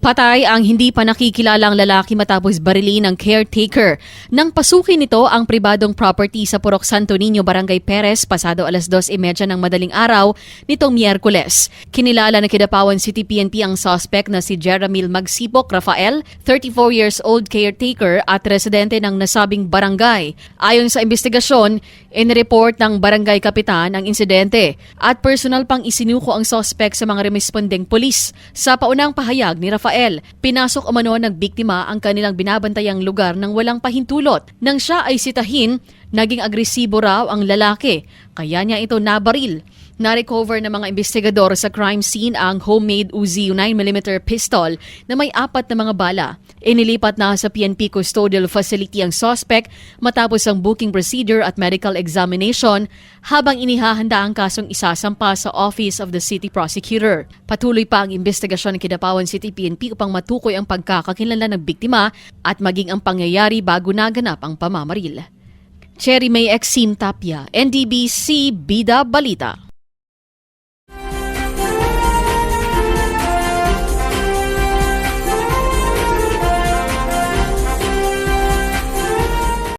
Patay ang hindi pa nakikilalang lalaki matapos barilin ng caretaker. Nang pasukin nito ang pribadong property sa Purok Santo Niño, Barangay Perez, pasado alas 2.30 ng madaling araw nitong Miyerkules. Kinilala na Kidapawan City PNP ang suspect na si Jeramil Magsipok Rafael, 34 years old caretaker at residente ng nasabing barangay. Ayon sa investigasyon, inireport ng barangay kapitan ang insidente at personal pang isinuko ang suspect sa mga respondeng polis. Sa paunang pahayag ni Rafael, pinasok umano ng biktima ang kanilang binabantayang lugar ng walang pahintulot. Nang siya ay sitahin, naging agresibo raw ang lalaki, kaya niya ito nabaril. Na-recover ng mga investigador sa crime scene ang homemade Uzi 9mm pistol na may apat na mga bala. Inilipat na sa PNP Custodial Facility ang suspect matapos ang booking procedure at medical examination habang inihahanda ang kasong isasampa sa Office of the City Prosecutor. Patuloy pa ang investigasyon ng Kidapawan City PNP upang matukoy ang pagkakakilanlan ng biktima at maging ang pangyayari bago naganap ang pamamaril. Cherry May Exim Tapia, NDBC Bida Balita.